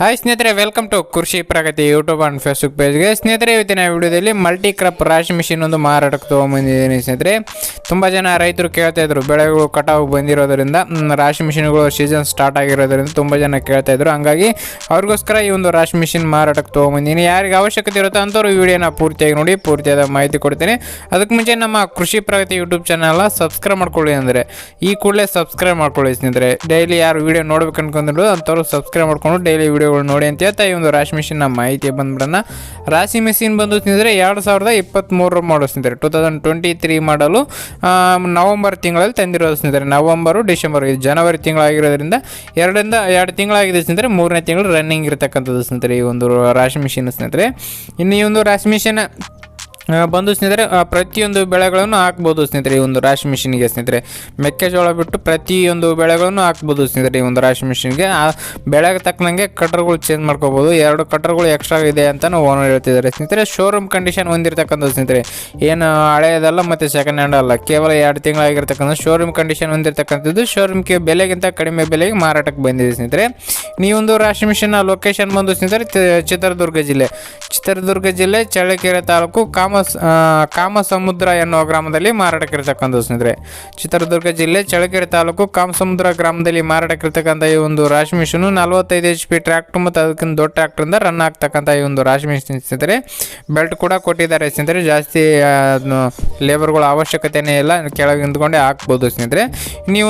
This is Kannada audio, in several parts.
ಹಾಯ್ ಸ್ನೇಹಿತರೆ welcome to Krishi Pragati YouTube and Facebook ಪೇಜ್ಗೆ ಸ್ನೇಹಿತರೆ, ಇವತ್ತಿನ ವಿಡಿಯೋದಲ್ಲಿ ಮಲ್ಟಿ ಕ್ರಾಪ್ ರಾಶಿ ಮಿಷಿನ್ ಒಂದು ಮಾರಾಟಕ್ಕೆ ತೊಗೊಂಬಂದಿದ್ದೀನಿ ಸ್ನೇಹಿತರೆ. ತುಂಬ ಜನ ರೈತರು ಕೇಳ್ತಾ ಇದ್ರು, ಬೆಳೆಗಳು ಕಟಾವು ಬಂದಿರೋದ್ರಿಂದ ರಾಶಿ ಮಿಷಿನ್ಗಳು ಸೀಸನ್ ಸ್ಟಾರ್ಟ್ ಆಗಿರೋದ್ರಿಂದ ತುಂಬ ಜನ ಕೇಳ್ತಾ ಇದ್ರು. ಹಂಗಾಗಿ ಅವ್ರಿಗೋಸ್ಕರ ಈ ಒಂದು ರಾಶಿ ಮಿಷಿನ್ ಮಾರಾಟಕ್ಕೆ ತೊಗೊಂಬಂದಿನಿ ಯಾರಿಗೆ ಅವಶ್ಯಕತೆ ಇರುತ್ತೋ ಅಂಥವ್ರು ವಿಡಿಯೋನ ಪೂರ್ತಿಯಾಗಿ ನೋಡಿ, ಪೂರ್ತಿಯಾದ ಮಾಹಿತಿ ಕೊಡ್ತೀನಿ. ಅದಕ್ಕೆ ಮುಂಚೆ ನಮ್ಮ ಕೃಷಿ ಪ್ರಗತಿ ಯೂಟ್ಯೂಬ್ ಚಾನಲ್ನ ಸಬ್ಸ್ಕ್ರೈಬ್ ಮಾಡ್ಕೊಳ್ಳಿ ಅಂದರೆ, ಈ ಕೂಡಲೇ ಸಬ್ಸ್ಕ್ರೈಬ್ ಮಾಡ್ಕೊಳ್ಳಿ ಸ್ನೇಹಿತರೆ. ಡೈಲಿ ಯಾರು ವಿಡಿಯೋ ನೋಡ್ಬೇಕು ಅನ್ಕೊಂಡಿದ್ರು ಅಂಥವ್ರು ಸಬ್ಸ್ಕ್ರೈಬ್ ಮಾಡ್ಕೊಂಡು ಡೈಲಿ ವಿಡಿಯೋಗಳು ನೋಡಿ ಅಂತ ಹೇಳ್ತಾ ಈ ಒಂದು ರಾಶಿ ಮಿಷಿನ್ನ ಮಾಹಿತಿ ಬಂದ್ಬಿಡೋಣ. ರಾಶಿ ಮಿಷಿನ್ ಬಂದು ಸ್ನೇಹಿತರೆ, ಎರಡು ಸಾವಿರದ ಇಪ್ಪತ್ತ್ಮೂರರ ಮಾಡೋ ಸ್ನೇಹಿತರೆ. ಟೂ ತೌಸಂಡ್ ಟ್ವೆಂಟಿ ತ್ರೀ ಮಾಡಲು ನವಂಬರ್ ತಿಂಗಳಲ್ಲಿ ತಂದಿರೋದು ಸ್ನೇಹಿತರೆ, ನವಂಬರು, ಡಿಸೆಂಬರ್, ಇದು ಜನವರಿ ತಿಂಗಳಾಗಿರೋದ್ರಿಂದ ಎರಡರಿಂದ ಎರಡು ತಿಂಗಳಾಗಿದೆ ಸ್ನೇಹಿತರೆ, ಮೂರನೇ ತಿಂಗಳು ರನ್ನಿಂಗ್ ಇರತಕ್ಕಂಥದ್ದು ಸ್ನೇಹಿತರೆ ಈ ಒಂದು ರಾಶಿ ಮಿಷಿನ್ ಸ್ನೇಹಿತರೆ. ಇನ್ನು ಈ ಒಂದು ರಾಶಿ ಮಿಷಿನ್ ಬಂದು ಸ್ನೇಹಿತರೆ ಪ್ರತಿಯೊಂದು ಬೆಳೆಗಳನ್ನು ಹಾಕ್ಬೋದು ಸ್ನೇಹಿತರೆ ಈ ಒಂದು ರಾಶಿ ಮಿಷಿನ್ಗೆ ಸ್ನೇಹಿತರೆ. ಮೆಕ್ಕೆಜೋಳ ಬಿಟ್ಟು ಪ್ರತಿಯೊಂದು ಬೆಳೆಗಳನ್ನು ಹಾಕ್ಬೋದು ಸ್ನೇಹಿತರೆ ಈ ಒಂದು ರಾಶಿ ಮಿಷಿನ್ಗೆ. ಆ, ಬೆಳೆಗೆ ತಕ್ಕನಂಗೆ ಕಟರ್ಗಳು ಚೇಂಜ್ ಮಾಡ್ಕೋಬೋದು. ಎರಡು ಕಟರ್ಗಳು ಎಕ್ಸ್ಟ್ರಾ ಇದೆ ಅಂತ ಓನರ್ ಹೇಳ್ತಿದ್ದಾರೆ. ಸ್ನೇಹಿತರೆ ಶೋರೂಮ್ ಕಂಡೀಷನ್ ಹೊಂದಿರತಕ್ಕಂಥ ಸ್ನೇಹಿತರೆ, ಏನು ಹಳೆಯದಲ್ಲ ಮತ್ತು ಸೆಕೆಂಡ್ ಹ್ಯಾಂಡ್ ಅಲ್ಲ. ಕೇವಲ ಎರಡು ತಿಂಗಳಾಗಿರ್ತಕ್ಕಂಥ ಶೋರೂಮ್ ಕಂಡೀಷನ್ ಹೊಂದಿರತಕ್ಕಂಥದ್ದು ಶೋರೂಮ್ಗೆ ಬೆಲೆಗಿಂತ ಕಡಿಮೆ ಬೆಲೆಗೆ ಮಾರಾಟಕ್ಕೆ ಬಂದಿದೆ ಸ್ನೇಹಿತರೆ. ಒಂದು ರಾಶಿ ಮಿಷಿನ್ನ ಲೊಕೇಶನ್ ಬಂದು ಸ್ನೇಹಿತರೆ ಚಿತ್ರದುರ್ಗ ಜಿಲ್ಲೆ. ಚಿತ್ರದುರ್ಗ ಜಿಲ್ಲೆ ಚಳ್ಳಕೆರೆ ತಾಲೂಕು ಕಾಮ ಆ, ಕಾಮಸಮುದ್ರ ಎನ್ನುವ ಗ್ರಾಮದಲ್ಲಿ ಮಾರಾಟಕ್ಕಿರ್ತಕ್ಕಂಥ ಸ್ನೇಹಿತರೆ. ಚಿತ್ರದುರ್ಗ ಜಿಲ್ಲೆ ಚಳಕೆರೆ ತಾಲೂಕು ಕಾಮಸಮುದ್ರ ಗ್ರಾಮದಲ್ಲಿ ಮಾರಾಟಕ್ಕಿರ್ತಕ್ಕಂಥ ಈ ಒಂದು ರಾಶಿ ಮಿಷನು ನಲವತ್ತೈದು ಎಚ್ ಪಿ ಟ್ರ್ಯಾಕ್ಟರ್ ಮತ್ತು ಅದಕ್ಕಿಂತ ದೊಡ್ಡ ಟ್ರ್ಯಾಕ್ಟರಿಂದ ರನ್ ಆಗ್ತಕ್ಕಂಥ ಈ ಒಂದು ರಾಶಿ ಮಿಷನ್ ಸ್ನೇಹಿತರೆ. ಬೆಲ್ಟ್ ಕೂಡ ಕೊಟ್ಟಿದ್ದಾರೆ ಸ್ನೇಹಿತರೆ. ಜಾಸ್ತಿ ಲೇಬರ್ಗಳ ಅವಶ್ಯಕತೆಯೇ ಇಲ್ಲ. ಕೆಳಗೆ ನಿಂತ್ಕೊಂಡೆ ಹಾಕ್ಬೋದು ಸ್ನೇಹಿತರೆ.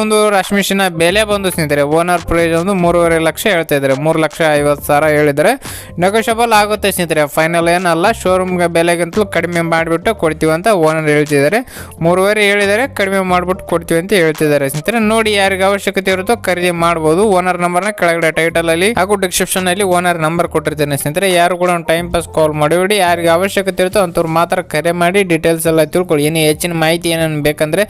ಒಂದು ರಾಶಿ ಮಿಷಿನ ಬೆಲೆ ಬಂದು ಸ್ನೇಹಿತರೆ ಓನರ್ ಪ್ರೈಸ್ ಒಂದು ಮೂರುವರೆ ಲಕ್ಷ ಹೇಳ್ತಾ ಇದ್ದಾರೆ. ಮೂರು ಲಕ್ಷ ಐವತ್ತು ಸಾವಿರ ಹೇಳಿದರೆ ನೆಗೋಷಿಯಬಲ್ ಆಗುತ್ತೆ ಸ್ನೇಹಿತರೆ. ಫೈನಲ್ ಏನಲ್ಲ ಶೋರೂಮ್ಗೆ ಬೆಲೆಗಿಂತಲೂ ಕಡಿಮೆ ಮಾಡಿಬಿಟ್ಟು ಕೊಡ್ತೀವಿ ಅಂತ ಓನರ್ ಹೇಳ್ತಿದ್ದಾರೆ. ಮೂರುವರೆ ಹೇಳಿದ್ದಾರೆ, ಕಡಿಮೆ ಮಾಡಿಬಿಟ್ಟು ಕೊಡ್ತೀವಿ ಅಂತ ಹೇಳ್ತಿದ್ದಾರೆ. ಸ್ನೇಹಿತರೆ, ನೋಡಿ ಯಾರಿಗೆ ಅವಶ್ಯಕತೆ ಇರುತ್ತೋ ಖರೀದಿ ಮಾಡ್ಬೋದು. ಓನರ್ ನಂಬರ್ನ ಕೆಳಗಡೆ ಟೈಟಲ್ ಅಲ್ಲಿ ಹಾಗೂ ಡಿಸ್ಕ್ರಿಪ್ಷನ್ ಅಲ್ಲಿ ಓನರ್ ನಂಬರ್ ಕೊಟ್ಟಿರ್ತೇನೆ. ಸ್ನೇಹಿತರೆ, ಯಾರು ಕೂಡ ಒಂದು ಟೈಮ್ ಪಾಸ್ ಕಾಲ್ ಮಾಡಿಬಿಡಿ. ಯಾರಿಗೆ ಅವಶ್ಯಕತೆ ಇರುತ್ತೋ ಅಂತವ್ರು ಮಾತ್ರ ಕರೆ ಮಾಡಿ ಡೀಟೇಲ್ಸ್ ಎಲ್ಲ ತಿಳ್ಕೊಳ್ಳಿ. ಏನು ಹೆಚ್ಚಿನ ಮಾಹಿತಿ ಏನೇನು ಬೇಕಂದ್ರೆ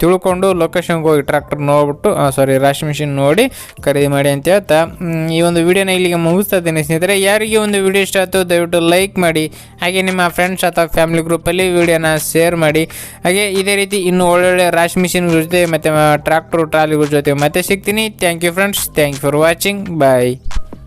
ತಿಳ್ಕೊಂಡು ಲೊಕೇಶನ್ಗೆ ಹೋಗಿ ಟ್ರ್ಯಾಕ್ಟರ್ ನೋಡ್ಬಿಟ್ಟು ಸಾರಿ ರಾಶಿ ಮಿಷಿನ್ ನೋಡಿ ಖರೀದಿ ಮಾಡಿ ಅಂತ ಹೇಳ್ತಾ ಈ ಒಂದು ವಿಡಿಯೋನ ಇಲ್ಲಿಗೆ ಮುಗಿಸ್ತಾ ಇದ್ದೀನಿ. ಸ್ನೇಹಿತರೆ, ಯಾರಿಗೆ ಒಂದು ವಿಡಿಯೋ ಇಷ್ಟ ಆಯ್ತು ದಯವಿಟ್ಟು ಲೈಕ್ ಮಾಡಿ. ಹಾಗೆ ನಿಮ್ಮ ಫ್ರೆಂಡ್ಸ್ ಅಥವಾ ಫ್ಯಾಮಿಲಿ ಗ್ರೂಪಲ್ಲಿ ವಿಡಿಯೋನ ಶೇರ್ ಮಾಡಿ. ಹಾಗೆ ಇದೇ ರೀತಿ ಇನ್ನೂ ಒಳ್ಳೊಳ್ಳೆ ರಾಶಿ ಮಿಷಿನ್ಗಳ ಜೊತೆ ಮತ್ತು ಟ್ರ್ಯಾಕ್ಟ್ರು ಟ್ರಾಲಿಗಳ ಜೊತೆ ಮತ್ತೆ ಸಿಗ್ತೀನಿ. Thank you friends thank you for watching bye